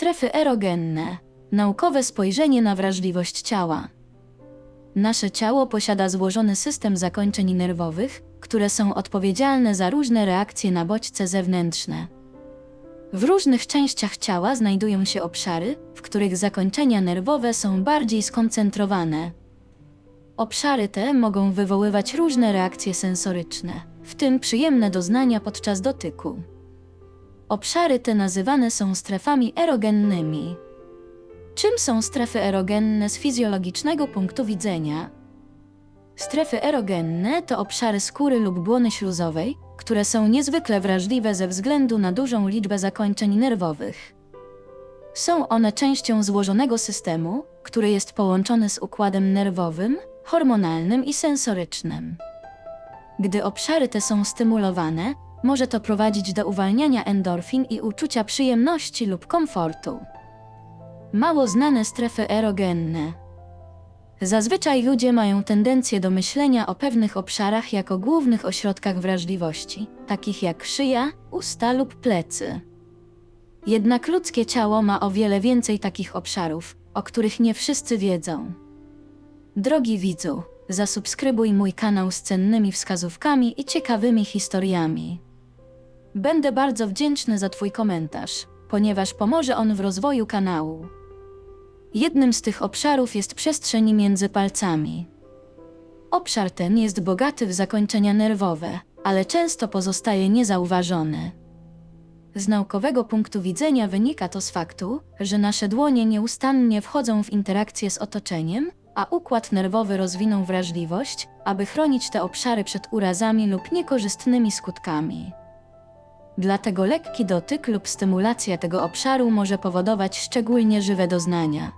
Strefy erogenne. Naukowe spojrzenie na wrażliwość ciała. Nasze ciało posiada złożony system zakończeń nerwowych, które są odpowiedzialne za różne reakcje na bodźce zewnętrzne. W różnych częściach ciała znajdują się obszary, w których zakończenia nerwowe są bardziej skoncentrowane. Obszary te mogą wywoływać różne reakcje sensoryczne, w tym przyjemne doznania podczas dotyku. Obszary te nazywane są strefami erogennymi. Czym są strefy erogenne z fizjologicznego punktu widzenia? Strefy erogenne to obszary skóry lub błony śluzowej, które są niezwykle wrażliwe ze względu na dużą liczbę zakończeń nerwowych. Są one częścią złożonego systemu, który jest połączony z układem nerwowym, hormonalnym i sensorycznym. Gdy obszary te są stymulowane, może to prowadzić do uwalniania endorfin i uczucia przyjemności lub komfortu. Mało znane strefy erogenne. Zazwyczaj ludzie mają tendencję do myślenia o pewnych obszarach jako głównych ośrodkach wrażliwości, takich jak szyja, usta lub plecy. Jednak ludzkie ciało ma o wiele więcej takich obszarów, o których nie wszyscy wiedzą. Drogi widzu, zasubskrybuj mój kanał z cennymi wskazówkami i ciekawymi historiami. Będę bardzo wdzięczny za Twój komentarz, ponieważ pomoże on w rozwoju kanału. Jednym z tych obszarów jest przestrzeń między palcami. Obszar ten jest bogaty w zakończenia nerwowe, ale często pozostaje niezauważony. Z naukowego punktu widzenia wynika to z faktu, że nasze dłonie nieustannie wchodzą w interakcję z otoczeniem, a układ nerwowy rozwinął wrażliwość, aby chronić te obszary przed urazami lub niekorzystnymi skutkami. Dlatego lekki dotyk lub stymulacja tego obszaru może powodować szczególnie żywe doznania.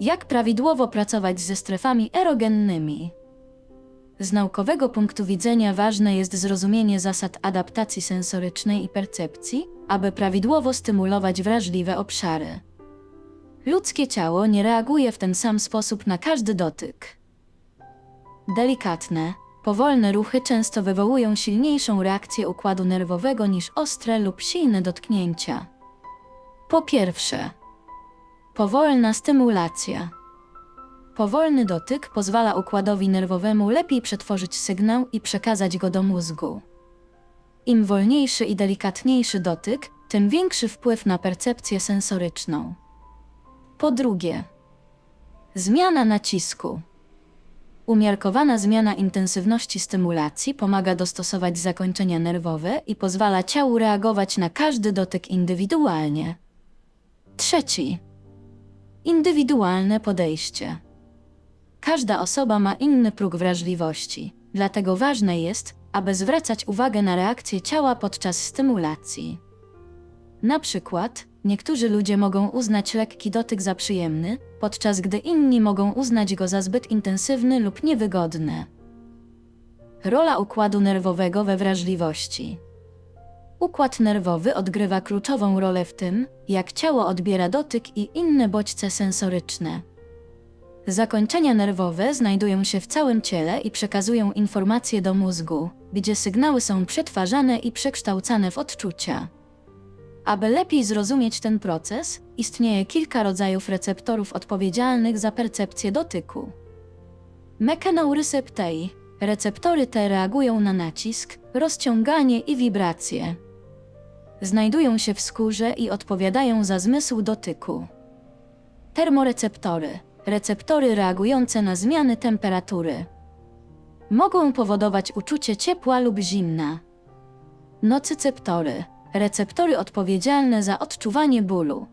Jak prawidłowo pracować ze strefami erogennymi? Z naukowego punktu widzenia ważne jest zrozumienie zasad adaptacji sensorycznej i percepcji, aby prawidłowo stymulować wrażliwe obszary. Ludzkie ciało nie reaguje w ten sam sposób na każdy dotyk. Delikatne, powolne ruchy często wywołują silniejszą reakcję układu nerwowego niż ostre lub silne dotknięcia. Po pierwsze, powolna stymulacja. Powolny dotyk pozwala układowi nerwowemu lepiej przetworzyć sygnał i przekazać go do mózgu. Im wolniejszy i delikatniejszy dotyk, tym większy wpływ na percepcję sensoryczną. Po drugie, zmiana nacisku. Umiarkowana zmiana intensywności stymulacji pomaga dostosować zakończenia nerwowe i pozwala ciału reagować na każdy dotyk indywidualnie. Trzeci. Indywidualne podejście. Każda osoba ma inny próg wrażliwości, dlatego ważne jest, aby zwracać uwagę na reakcję ciała podczas stymulacji. Na przykład, niektórzy ludzie mogą uznać lekki dotyk za przyjemny, podczas gdy inni mogą uznać go za zbyt intensywny lub niewygodny. Rola układu nerwowego we wrażliwości. Układ nerwowy odgrywa kluczową rolę w tym, jak ciało odbiera dotyk i inne bodźce sensoryczne. Zakończenia nerwowe znajdują się w całym ciele i przekazują informacje do mózgu, gdzie sygnały są przetwarzane i przekształcane w odczucia. Aby lepiej zrozumieć ten proces, istnieje kilka rodzajów receptorów odpowiedzialnych za percepcję dotyku. Mekanouryceptei. Receptory te reagują na nacisk, rozciąganie i wibracje. Znajdują się w skórze i odpowiadają za zmysł dotyku. Termoreceptory. Receptory reagujące na zmiany temperatury. Mogą powodować uczucie ciepła lub zimna. Nocyceptory. Receptory odpowiedzialne za odczuwanie bólu.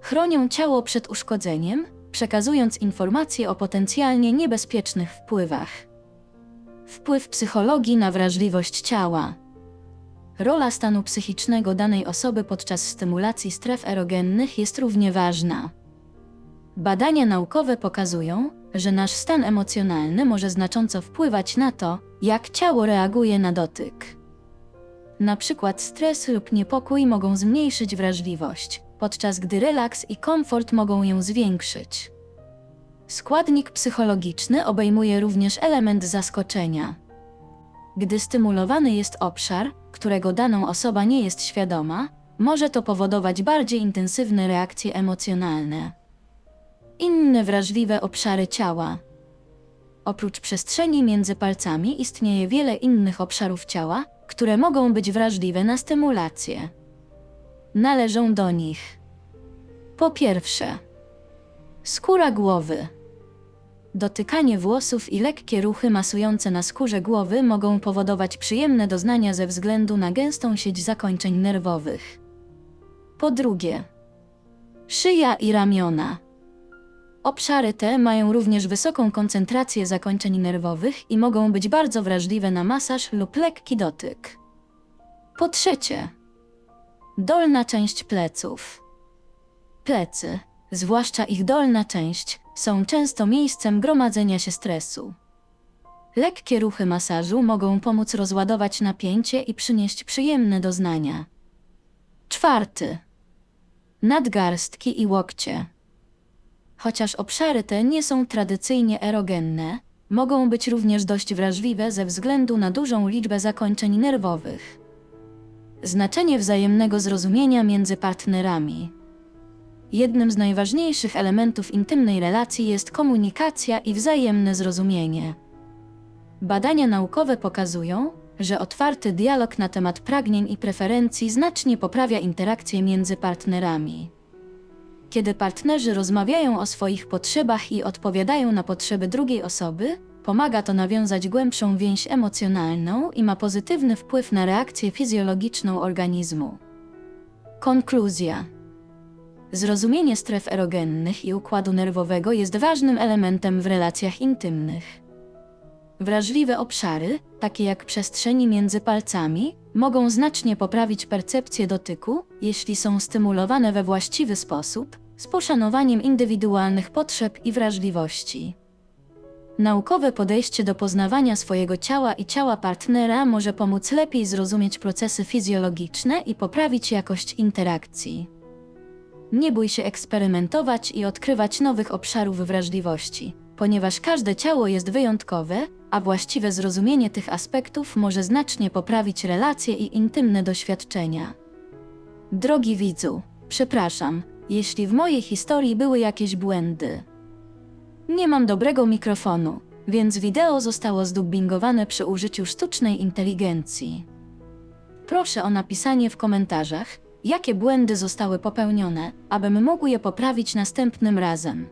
Chronią ciało przed uszkodzeniem, przekazując informacje o potencjalnie niebezpiecznych wpływach. Wpływ psychologii na wrażliwość ciała. Rola stanu psychicznego danej osoby podczas stymulacji stref erogennych jest równie ważna. Badania naukowe pokazują, że nasz stan emocjonalny może znacząco wpływać na to, jak ciało reaguje na dotyk. Na przykład stres lub niepokój mogą zmniejszyć wrażliwość, podczas gdy relaks i komfort mogą ją zwiększyć. Składnik psychologiczny obejmuje również element zaskoczenia. Gdy stymulowany jest obszar, którego daną osoba nie jest świadoma, może to powodować bardziej intensywne reakcje emocjonalne. Inne wrażliwe obszary ciała. Oprócz przestrzeni między palcami istnieje wiele innych obszarów ciała, które mogą być wrażliwe na stymulację. Należą do nich. Po pierwsze, skóra głowy. Dotykanie włosów i lekkie ruchy masujące na skórze głowy mogą powodować przyjemne doznania ze względu na gęstą sieć zakończeń nerwowych. Po drugie, szyja i ramiona. Obszary te mają również wysoką koncentrację zakończeń nerwowych i mogą być bardzo wrażliwe na masaż lub lekki dotyk. Po trzecie, dolna część pleców. Plecy, zwłaszcza ich dolna część, są często miejscem gromadzenia się stresu. Lekkie ruchy masażu mogą pomóc rozładować napięcie i przynieść przyjemne doznania. Czwarty. Nadgarstki i łokcie. Chociaż obszary te nie są tradycyjnie erogenne, mogą być również dość wrażliwe ze względu na dużą liczbę zakończeń nerwowych. Znaczenie wzajemnego zrozumienia między partnerami. Jednym z najważniejszych elementów intymnej relacji jest komunikacja i wzajemne zrozumienie. Badania naukowe pokazują, że otwarty dialog na temat pragnień i preferencji znacznie poprawia interakcje między partnerami. Kiedy partnerzy rozmawiają o swoich potrzebach i odpowiadają na potrzeby drugiej osoby, pomaga to nawiązać głębszą więź emocjonalną i ma pozytywny wpływ na reakcję fizjologiczną organizmu. Konkluzja. Zrozumienie stref erogennych i układu nerwowego jest ważnym elementem w relacjach intymnych. Wrażliwe obszary, takie jak przestrzeni między palcami, mogą znacznie poprawić percepcję dotyku, jeśli są stymulowane we właściwy sposób, z poszanowaniem indywidualnych potrzeb i wrażliwości. Naukowe podejście do poznawania swojego ciała i ciała partnera może pomóc lepiej zrozumieć procesy fizjologiczne i poprawić jakość interakcji. Nie bój się eksperymentować i odkrywać nowych obszarów wrażliwości, ponieważ każde ciało jest wyjątkowe, a właściwe zrozumienie tych aspektów może znacznie poprawić relacje i intymne doświadczenia. Drogi widzu, przepraszam, jeśli w mojej historii były jakieś błędy. Nie mam dobrego mikrofonu, więc wideo zostało zdubbingowane przy użyciu sztucznej inteligencji. Proszę o napisanie w komentarzach, jakie błędy zostały popełnione, abym mógł je poprawić następnym razem.